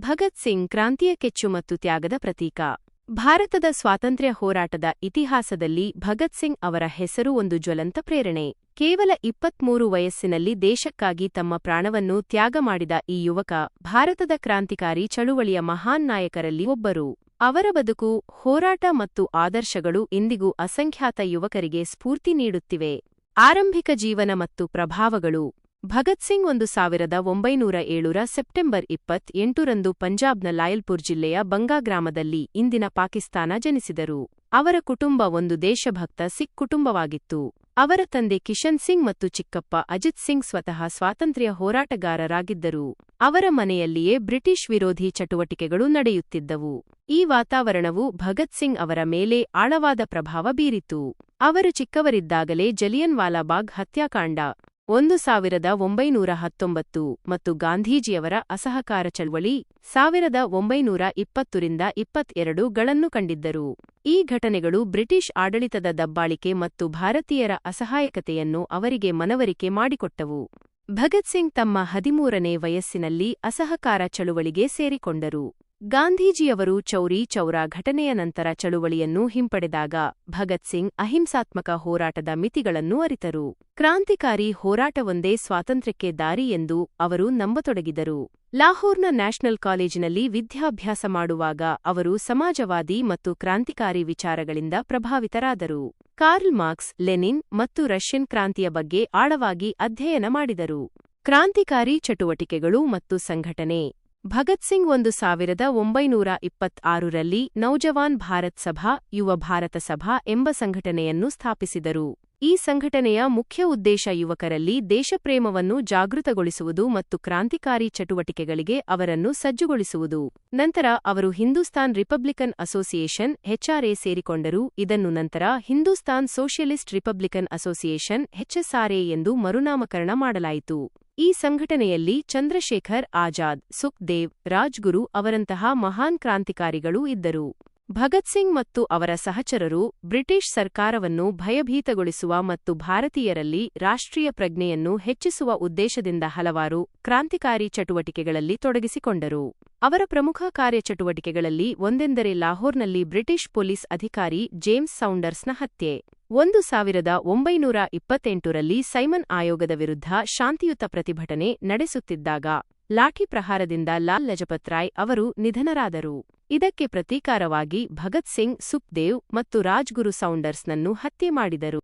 ಭಗತ್ ಸಿಂಗ್ ಕ್ರಾಂತಿಯ ಕೆಚ್ಚು ಮತ್ತು ತ್ಯಾಗದ ಪ್ರತೀಕ. ಭಾರತದ ಸ್ವಾತಂತ್ರ್ಯ ಹೋರಾಟದ ಇತಿಹಾಸದಲ್ಲಿ ಭಗತ್ ಸಿಂಗ್ ಅವರ ಹೆಸರು ಒಂದು ಜ್ವಲಂತ ಪ್ರೇರಣೆ. ಕೇವಲ ಇಪ್ಪತ್ಮೂರು ವಯಸ್ಸಿನಲ್ಲಿ ದೇಶಕ್ಕಾಗಿ ತಮ್ಮ ಪ್ರಾಣವನ್ನು ತ್ಯಾಗ ಮಾಡಿದ ಈ ಯುವಕ ಭಾರತದ ಕ್ರಾಂತಿಕಾರಿ ಚಳುವಳಿಯ ಮಹಾನ್ ನಾಯಕರಲ್ಲಿ ಒಬ್ಬರು. ಅವರ ಬದುಕು, ಹೋರಾಟ ಮತ್ತು ಆದರ್ಶಗಳು ಇಂದಿಗೂ ಅಸಂಖ್ಯಾತ ಯುವಕರಿಗೆ ಸ್ಫೂರ್ತಿ ನೀಡುತ್ತಿವೆ. ಆರಂಭಿಕ ಜೀವನ ಮತ್ತು ಪ್ರಭಾವಗಳು. ಭಗತ್ ಸಿಂಗ್ ಒಂದು ಸಾವಿರದ ಒಂಬೈನೂರ ಏಳರ ಸೆಪ್ಟೆಂಬರ್ ಇಪ್ಪತ್ ಎಂಟರಂದು ಪಂಜಾಬ್ನ ಲಾಯಲ್ಪುರ್ ಜಿಲ್ಲೆಯ ಬಂಗಾ ಗ್ರಾಮದಲ್ಲಿ ಇಂದಿನ ಪಾಕಿಸ್ತಾನ ಜನಿಸಿದರು. ಅವರ ಕುಟುಂಬ ಒಂದು ದೇಶಭಕ್ತ ಸಿಖ್ ಕುಟುಂಬವಾಗಿತ್ತು. ಅವರ ತಂದೆ ಕಿಶನ್ ಸಿಂಗ್ ಮತ್ತು ಚಿಕ್ಕಪ್ಪ ಅಜಿತ್ ಸಿಂಗ್ ಸ್ವತಃ ಸ್ವಾತಂತ್ರ್ಯ ಹೋರಾಟಗಾರರಾಗಿದ್ದರು. ಅವರ ಮನೆಯಲ್ಲಿಯೇ ಬ್ರಿಟಿಷ್ ವಿರೋಧಿ ಚಟುವಟಿಕೆಗಳು ನಡೆಯುತ್ತಿದ್ದವು. ಈ ವಾತಾವರಣವು ಭಗತ್ ಸಿಂಗ್ ಅವರ ಮೇಲೆ ಆಳವಾದ ಪ್ರಭಾವ ಬೀರಿತು. ಅವರು ಚಿಕ್ಕವರಿದ್ದಾಗಲೇ ಜಲಿಯನ್ ವಾಲಾಬಾಗ್ ಹತ್ಯಾಕಾಂಡ ಒಂದು ಸಾವಿರದ ಒಂಬೈನೂರ ಹತ್ತೊಂಬತ್ತು ಮತ್ತು ಗಾಂಧೀಜಿಯವರ ಅಸಹಕಾರ ಚಳವಳಿ ಸಾವಿರದ ಒಂಬೈನೂರ ಇಪ್ಪತ್ತರಿಂದ ಇಪ್ಪತ್ತೆರಡು ಗಳನ್ನು ಕಂಡಿದ್ದರು. ಈ ಘಟನೆಗಳು ಬ್ರಿಟಿಷ್ ಆಡಳಿತದ ದಬ್ಬಾಳಿಕೆ ಮತ್ತು ಭಾರತೀಯರ ಅಸಹಾಯಕತೆಯನ್ನು ಅವರಿಗೆ ಮನವರಿಕೆ ಮಾಡಿಕೊಟ್ಟವು. ಭಗತ್ ಸಿಂಗ್ ತಮ್ಮ ಹದಿಮೂರನೇ ವಯಸ್ಸಿನಲ್ಲಿ ಅಸಹಕಾರ ಚಳುವಳಿಗೆ ಸೇರಿಕೊಂಡರು. ಗಾಂಧೀಜಿಯವರು ಚೌರಿ ಚೌರಾ ಘಟನೆಯ ನಂತರ ಚಳುವಳಿಯನ್ನು ಹಿಂಪಡೆದಾಗ ಭಗತ್ ಸಿಂಗ್ ಅಹಿಂಸಾತ್ಮಕ ಹೋರಾಟದ ಮಿತಿಗಳನ್ನು ಅರಿತರು. ಕ್ರಾಂತಿಕಾರಿ ಹೋರಾಟವೊಂದೇ ಸ್ವಾತಂತ್ರ್ಯಕ್ಕೆ ದಾರಿ ಎಂದು ಅವರು ನಂಬತೊಡಗಿದರು. ಲಾಹೋರ್ನ ನ್ಯಾಷನಲ್ ಕಾಲೇಜಿನಲ್ಲಿ ವಿದ್ಯಾಭ್ಯಾಸ ಮಾಡುವಾಗ ಅವರು ಸಮಾಜವಾದಿ ಮತ್ತು ಕ್ರಾಂತಿಕಾರಿ ವಿಚಾರಗಳಿಂದ ಪ್ರಭಾವಿತರಾದರು. ಕಾರ್ಲ್ ಮಾರ್ಕ್ಸ್, ಲೆನಿನ್ ಮತ್ತು ರಷ್ಯನ್ ಕ್ರಾಂತಿಯ ಬಗ್ಗೆ ಆಳವಾಗಿ ಅಧ್ಯಯನ ಮಾಡಿದರು. ಕ್ರಾಂತಿಕಾರಿ ಚಟುವಟಿಕೆಗಳು ಮತ್ತು ಸಂಘಟನೆ ಭಗತ್ ಸಿಂಗ್ ಒಂದು ಸಾವಿರದ ಒಂಬೈನೂರ ಇಪ್ಪತ್ತಾರರಲ್ಲಿ ನೌಜವಾನ್ ಭಾರತ್ ಸಭಾ, ಯುವ ಭಾರತ ಸಭಾ ಎಂಬ ಸಂಘಟನೆಯನ್ನು ಸ್ಥಾಪಿಸಿದರು. ಈ ಸಂಘಟನೆಯ ಮುಖ್ಯ ಉದ್ದೇಶ ಯುವಕರಲ್ಲಿ ದೇಶಪ್ರೇಮವನ್ನು ಜಾಗೃತಗೊಳಿಸುವುದು ಮತ್ತು ಕ್ರಾಂತಿಕಾರಿ ಚಟುವಟಿಕೆಗಳಿಗೆ ಅವರನ್ನು ಸಜ್ಜುಗೊಳಿಸುವುದು. ನಂತರ ಅವರು ಹಿಂದೂಸ್ತಾನ್ ರಿಪಬ್ಲಿಕನ್ ಅಸೋಸಿಯೇಷನ್, ಎಚ್ಆರ್ಎ ಸೇರಿಕೊಂಡರು. ಇದನ್ನು ನಂತರ Hindustan Socialist Republican Association, HSRA ಎಂದು ಮರುನಾಮಕರಣ ಮಾಡಲಾಯಿತು. ಈ ಸಂಘಟನೆಯಲ್ಲಿ ಚಂದ್ರಶೇಖರ್ ಆಜಾದ್ ಸುಖ್ದೇವ್ ರಾಜ್ಗುರು ಅವರಂತಹ ಮಹಾನ್ ಕ್ರಾಂತಿಕಾರಿಗಳೂ ಇದ್ದರು. ಭಗತ್ ಸಿಂಗ್ ಮತ್ತು ಅವರ ಸಹಚರರು ಬ್ರಿಟಿಷ್ ಸರ್ಕಾರವನ್ನು ಭಯಭೀತಗೊಳಿಸುವ ಮತ್ತು ಭಾರತೀಯರಲ್ಲಿ ರಾಷ್ಟ್ರೀಯ ಪ್ರಜ್ಞೆಯನ್ನು ಹೆಚ್ಚಿಸುವ ಉದ್ದೇಶದಿಂದ ಹಲವಾರು ಕ್ರಾಂತಿಕಾರಿ ಚಟುವಟಿಕೆಗಳಲ್ಲಿ ತೊಡಗಿಸಿಕೊಂಡರು. ಅವರ ಪ್ರಮುಖ ಕಾರ್ಯಚಟುವಟಿಕೆಗಳಲ್ಲಿ ಒಂದೆಂದರೆ ಲಾಹೋರ್ನಲ್ಲಿ ಬ್ರಿಟಿಷ್ ಪೊಲೀಸ್ ಅಧಿಕಾರಿ ಜೇಮ್ಸ್ ಸೌಂಡರ್ಸ್ನ ಹತ್ಯೆ. ಒಂದು ಸಾವಿರದ ಒಂಬೈನೂರ ಇಪ್ಪತ್ತೆಂಟರಲ್ಲಿ ಸೈಮನ್ ಆಯೋಗದ ವಿರುದ್ಧ ಶಾಂತಿಯುತ ಪ್ರತಿಭಟನೆ ನಡೆಸುತ್ತಿದ್ದಾಗ ಲಾಠಿ ಪ್ರಹಾರದಿಂದ ಲಾಲ್ ಲಜಪತ್ ರಾಯ್ ಅವರು ನಿಧನರಾದರು. ಇದಕ್ಕೆ ಪ್ರತೀಕಾರವಾಗಿ ಭಗತ್ ಸಿಂಗ್, ಸುಖ್ದೇವ್ ಮತ್ತು ರಾಜ್ಗುರು ಸೌಂಡರ್ಸ್ನನ್ನು ಹತ್ಯೆ ಮಾಡಿದರು.